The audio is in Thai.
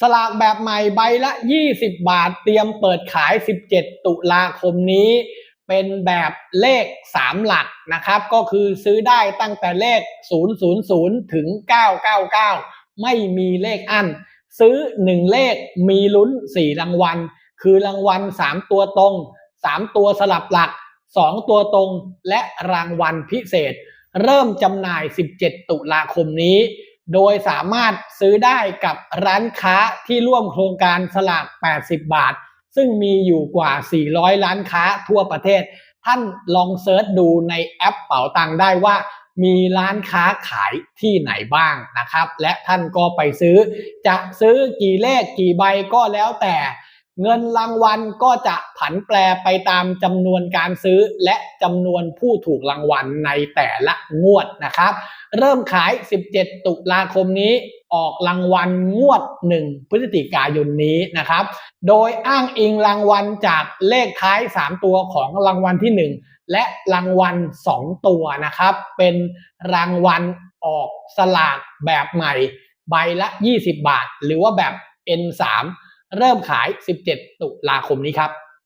สลากแบบใหม่ใบละ 20 บาท เตรียมเปิดขาย 17 ตุลาคมนี้ เป็นแบบเลข 3 หลักนะครับ ก็คือซื้อได้ตั้งแต่เลข 000 ถึง 999 ไม่มีเลขอัน ซื้อ 1 เลขมีลุ้น 4 รางวัล คือรางวัล 3 ตัวตรง 3 ตัวสลับหลัก 2 ตัวตรงและรางวัลพิเศษ เริ่มจำหน่าย 17 ตุลาคมนี้ โดยสามารถซื้อได้กับร้านค้าที่ร่วมโครงการสลาก 80 บาท ซึ่งมีอยู่กว่า 400 ร้านค้าทั่วประเทศ ท่านลองเซิร์ชดูในแอปเป๋าตังค์ได้ว่ามีร้านค้าขายที่ไหนบ้างนะครับ และท่านก็ไปซื้อ จะซื้อกี่เลขกี่ใบก็แล้วแต่ เงินรางวัลก็จะผันแปรไปตามจำนวนการซื้อและจำนวนผู้ถูกรางวัลในแต่ละงวดนะครับ เริ่มขาย 17 ตุลาคมนี้ออกรางวัลงวด 1 พฤศจิกายนนี้นะครับ โดยอ้างอิงรางวัลจากเลขท้าย 3 ตัวของรางวัลที่ 1 และรางวัล 2 ตัวนะครับ เป็นรางวัลออกสลากแบบใหม่ ใบละ 20 บาท หรือว่าแบบ N3 เริ่มขาย 17 ตุลาคมนี้ครับ